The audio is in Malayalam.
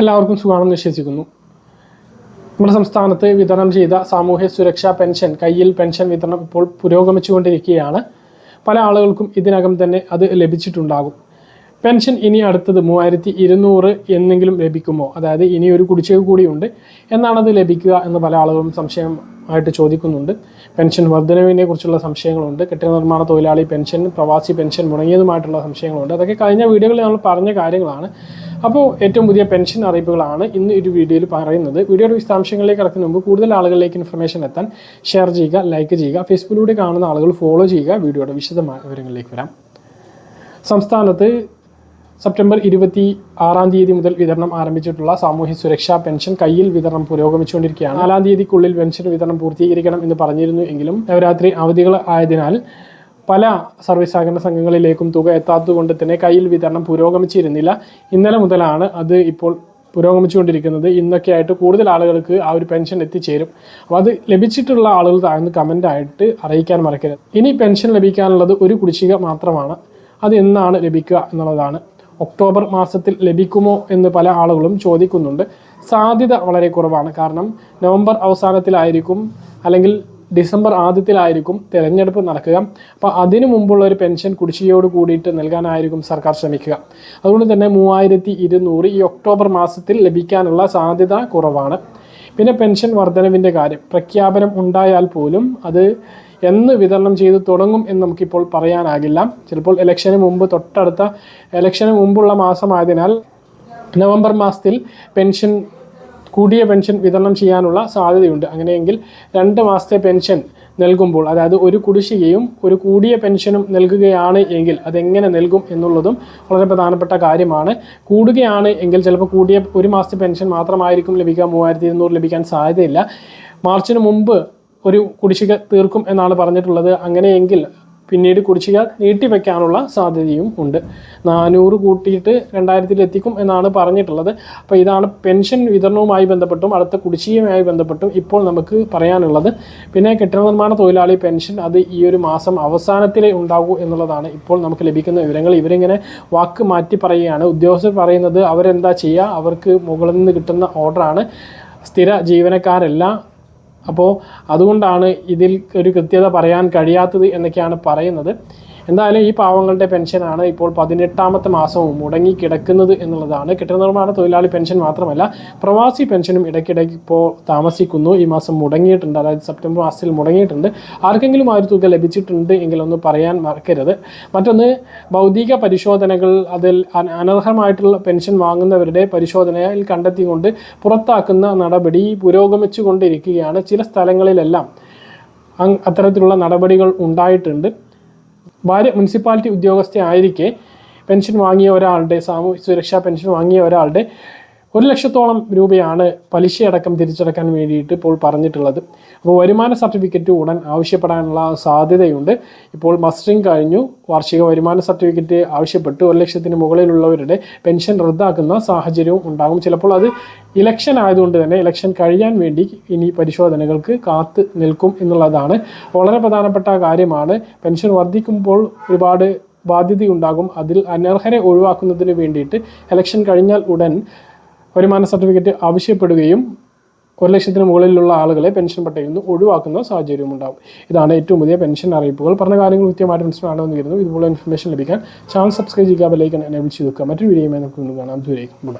എല്ലാവർക്കും സുഖമാണെന്ന് വിശ്വസിക്കുന്നു. നമ്മുടെ സംസ്ഥാനത്ത് വിതരണം ചെയ്ത സാമൂഹ്യ സുരക്ഷാ പെൻഷൻ കയ്യിൽ പെൻഷൻ വിതരണം ഇപ്പോൾ പുരോഗമിച്ചുകൊണ്ടിരിക്കുകയാണ്. പല ആളുകൾക്കും ഇതിനകം തന്നെ അത് ലഭിച്ചിട്ടുണ്ടാകും. പെൻഷൻ ഇനി അടുത്തത് മൂവായിരത്തി ഇരുന്നൂറ് എന്നെങ്കിലും ലഭിക്കുമോ? അതായത് ഇനി ഒരു കുടിശ്ശിക കൂടിയുണ്ട്. എന്നാണത് ലഭിക്കുക എന്ന് പല ആളുകളും സംശയമായിട്ട് ചോദിക്കുന്നുണ്ട്. പെൻഷൻ വർധനവിനെ കുറിച്ചുള്ള സംശയങ്ങളുണ്ട്. കെട്ടിട നിർമ്മാണ തൊഴിലാളി പെൻഷൻ പ്രവാസി പെൻഷൻ മുടങ്ങിയതുമായിട്ടുള്ള സംശയങ്ങളുണ്ട്. അതൊക്കെ കഴിഞ്ഞ വീഡിയോകളിൽ നമ്മൾ പറഞ്ഞ കാര്യങ്ങളാണ്. അപ്പോൾ ഏറ്റവും പുതിയ പെൻഷൻ അറിയിപ്പുകളാണ് ഇന്ന് ഒരു വീഡിയോയിൽ പറയുന്നത്. വീഡിയോയുടെ വിശദാംശങ്ങളിലേക്ക് കടക്കുന്ന മുമ്പ് കൂടുതൽ ആളുകളിലേക്ക് ഇൻഫർമേഷൻ എത്താൻ ഷെയർ ചെയ്യുക ലൈക്ക് ചെയ്യുക ഫേസ്ബുക്കിലൂടെ കാണുന്ന ആളുകൾ ഫോളോ ചെയ്യുക. വീഡിയോയുടെ വിശദമായ വിവരങ്ങളിലേക്ക് വരാം. സംസ്ഥാനത്ത് സെപ്റ്റംബർ ഇരുപത്തി ആറാം തീയതി മുതൽ വിതരണം ആരംഭിച്ചിട്ടുള്ള സാമൂഹ്യ സുരക്ഷാ പെൻഷൻ കയ്യിൽ വിതരണം പുരോഗമിച്ചുകൊണ്ടിരിക്കുകയാണ്. നാലാം തീയതിക്കുള്ളിൽ പെൻഷൻ വിതരണം പൂർത്തീകരിക്കണം എന്ന് പറഞ്ഞിരുന്നു എങ്കിലും നവരാത്രി അവധികൾ ആയതിനാൽ പല സർവീസ് സഹകരണ സംഘങ്ങളിലേക്കും തുക എത്താത്തതുകൊണ്ട് തന്നെ കയ്യിൽ വിതരണം പുരോഗമിച്ചിരുന്നില്ല. ഇന്നലെ മുതലാണ് അത് ഇപ്പോൾ പുരോഗമിച്ചുകൊണ്ടിരിക്കുന്നത്. ഇന്നൊക്കെ ആയിട്ട് കൂടുതൽ ആളുകൾക്ക് ആ ഒരു പെൻഷൻ എത്തിച്ചേരും. അപ്പോൾ അത് ലഭിച്ചിട്ടുള്ള ആളുകൾ താഴ്ന്ന് കമന്റായിട്ട് അറിയിക്കാൻ മറക്കരുത്. ഇനി പെൻഷൻ ലഭിക്കാനുള്ളത് ഒരു കുടിശ്ശിക മാത്രമാണ്. അത് എന്നാണ് ലഭിക്കുക എന്നുള്ളതാണ്. ഒക്ടോബർ മാസത്തിൽ ലഭിക്കുമോ എന്ന് പല ആളുകളും ചോദിക്കുന്നുണ്ട്. സാധ്യത വളരെ കുറവാണ്. കാരണം നവംബർ അവസാനത്തിലായിരിക്കും അല്ലെങ്കിൽ ഡിസംബർ ആദ്യത്തിലായിരിക്കും തിരഞ്ഞെടുപ്പ് നടക്കുക. അപ്പോൾ അതിനു മുമ്പുള്ള ഒരു പെൻഷൻ കുടിശ്ശികയോട് കൂടിയിട്ട് നൽകാനായിരിക്കും സർക്കാർ ശ്രമിക്കുക. അതുകൊണ്ട് തന്നെ മൂവായിരത്തി ഇരുന്നൂറ് ഈ ഒക്ടോബർ മാസത്തിൽ ലഭിക്കാനുള്ള സാധ്യത കുറവാണ്. പിന്നെ പെൻഷൻ വർധനവിന്റെ കാര്യം. പ്രഖ്യാപനം ഉണ്ടായാൽ പോലും അത് എന്ന് വിതരണം ചെയ്തു തുടങ്ങും എന്ന് നമുക്കിപ്പോൾ പറയാനാകില്ല. ചിലപ്പോൾ ഇലക്ഷന് മുമ്പ് തൊട്ടടുത്ത ഇലക്ഷന് മുമ്പുള്ള മാസമായതിനാൽ നവംബർ മാസത്തിൽ പെൻഷൻ കൂടിയ പെൻഷൻ വിതരണം ചെയ്യാനുള്ള സാധ്യതയുണ്ട്. അങ്ങനെയെങ്കിൽ രണ്ട് മാസത്തെ പെൻഷൻ നൽകുമ്പോൾ അതായത് ഒരു കുടിശ്ശികയും ഒരു കൂടിയ പെൻഷനും നൽകുകയാണ് എങ്കിൽ അതെങ്ങനെ നൽകും എന്നുള്ളതും വളരെ പ്രധാനപ്പെട്ട കാര്യമാണ്. കൂടുകയാണ് എങ്കിൽ ചിലപ്പോൾ കൂടിയ ഒരു മാസത്തെ പെൻഷൻ മാത്രമായിരിക്കും ലഭിക്കുക മൂവായിരത്തി ഇരുന്നൂറ് ലഭിക്കാൻ സാധ്യതയില്ല. മാർച്ചിന് മുമ്പ് ഒരു കുടിശ്ശിക തീർക്കും എന്നാണ് പറഞ്ഞിട്ടുള്ളത്. അങ്ങനെയെങ്കിൽ പിന്നീട് കുടിശ്ശിക നീട്ടിവെക്കാനുള്ള സാധ്യതയും ഉണ്ട്. നാനൂറ് കൂട്ടിയിട്ട് രണ്ടായിരത്തിൽ എത്തിക്കും എന്നാണ് പറഞ്ഞിട്ടുള്ളത്. അപ്പോൾ ഇതാണ് പെൻഷൻ വിതരണവുമായി ബന്ധപ്പെട്ടും അടുത്ത കുടിശ്ശികയുമായി ബന്ധപ്പെട്ടും ഇപ്പോൾ നമുക്ക് പറയാനുള്ളത്. പിന്നെ കെട്ടിട നിർമ്മാണ തൊഴിലാളി പെൻഷൻ അത് ഈ ഒരു മാസം അവസാനത്തിലേ ഉണ്ടാകൂ എന്നുള്ളതാണ് ഇപ്പോൾ നമുക്ക് ലഭിക്കുന്ന വിവരങ്ങൾ. ഇവരിങ്ങനെ വാക്ക് മാറ്റി പറയുകയാണ്. ഉദ്യോഗസ്ഥർ പറയുന്നത് അവരെന്താ ചെയ്യുക? അവർക്ക് മുകളിൽ നിന്ന് കിട്ടുന്ന ഓർഡറാണ്. സ്ഥിര ജീവനക്കാരല്ല. അപ്പോൾ അതുകൊണ്ടാണ് ഇതിൽ ഒരു കൃത്യത പറയാൻ കഴിയാത്തത് എന്നൊക്കെയാണ് പറയുന്നത്. എന്തായാലും ഈ പാവങ്ങളുടെ പെൻഷനാണ് ഇപ്പോൾ പതിനെട്ടാമത്തെ മാസവും മുടങ്ങി കിടക്കുന്നത് എന്നുള്ളതാണ്. കെട്ടിട നിർമ്മാണ തൊഴിലാളി പെൻഷൻ മാത്രമല്ല പ്രവാസി പെൻഷനും ഇടയ്ക്കിടയ്ക്ക് ഇപ്പോൾ താമസിക്കുന്നു. ഈ മാസം മുടങ്ങിയിട്ടുണ്ട് അതായത് സെപ്റ്റംബർ മാസത്തിൽ മുടങ്ങിയിട്ടുണ്ട്. ആർക്കെങ്കിലും ആ ഒരു തുക ലഭിച്ചിട്ടുണ്ട് എങ്കിലൊന്ന് പറയാൻ മറക്കരുത്. മറ്റൊന്ന് ഭൗതിക പരിശോധനകൾ അതിൽ അനർഹമായിട്ടുള്ള പെൻഷൻ വാങ്ങുന്നവരുടെ പരിശോധനയിൽ കണ്ടെത്തിക്കൊണ്ട് പുറത്താക്കുന്ന നടപടി പുരോഗമിച്ചുകൊണ്ടിരിക്കുകയാണ്. ചില സ്ഥലങ്ങളിലെല്ലാം അത്തരത്തിലുള്ള നടപടികൾ ഉണ്ടായിട്ടുണ്ട്. ഭാര്യ മുനിസിപ്പാലിറ്റി ഉദ്യോഗസ്ഥയായിരിക്കെ പെൻഷൻ വാങ്ങിയ ഒരാളുടെ സാമൂഹ്യ സുരക്ഷാ പെൻഷൻ വാങ്ങിയ ഒരാളുടെ ഒരു ലക്ഷത്തോളം രൂപയാണ് പലിശയടക്കം തിരിച്ചടക്കാൻ വേണ്ടിയിട്ട് ഇപ്പോൾ പറഞ്ഞിട്ടുള്ളത്. അപ്പോൾ വരുമാന സർട്ടിഫിക്കറ്റ് ഉടൻ ആവശ്യപ്പെടാനുള്ള സാധ്യതയുണ്ട്. ഇപ്പോൾ മസ്റ്ററിങ് കഴിഞ്ഞു. വാർഷിക വരുമാന സർട്ടിഫിക്കറ്റ് ആവശ്യപ്പെട്ട്. ഒരു ലക്ഷത്തിന് മുകളിലുള്ളവരുടെ പെൻഷൻ റദ്ദാക്കുന്ന സാഹചര്യവും ഉണ്ടാകും. ചിലപ്പോൾ അത് ഇലക്ഷൻ ആയതുകൊണ്ട് തന്നെ ഇലക്ഷൻ കഴിയാൻ വേണ്ടി ഇനി പരിശോധനകൾക്ക് കാത്ത് നിൽക്കും എന്നുള്ളതാണ് വളരെ പ്രധാനപ്പെട്ട കാര്യമാണ്. പെൻഷൻ വർദ്ധിക്കുമ്പോൾ ഒരുപാട് ബാധ്യതയുണ്ടാകും. അതിൽ അനർഹരെ ഒഴിവാക്കുന്നതിന് വേണ്ടിയിട്ട് ഇലക്ഷൻ കഴിഞ്ഞാൽ ഉടൻ വരുമാന സർട്ടിഫിക്കറ്റ് ആവശ്യപ്പെടുകയും ഒരു ലക്ഷത്തിന് മുകളിലുള്ള ആളുകളെ പെൻഷൻ പട്ടയിൽ നിന്ന് ഒഴിവാക്കുന്ന സാഹചര്യവും ഉണ്ടാകും ഇതാണ് ഏറ്റവും പുതിയ പെൻഷൻ അറിയിപ്പുകൾ. പറഞ്ഞ കാര്യങ്ങൾ കൃത്യമായിട്ട് മനസ്സിലാണെന്ന് കരുതുന്നു. ഇതുപോലെ ഇൻഫർമേഷൻ ലഭിക്കാൻ ചാനൽ സബ്സ്ക്രൈബ് ചെയ്യുക ബെലൈക്കൻ എനേബിൾ ചെയ്ത് വെക്കുക. മറ്റൊരു വീഡിയോയുമായി നമുക്ക് കാണാം. ദൂരേക്കും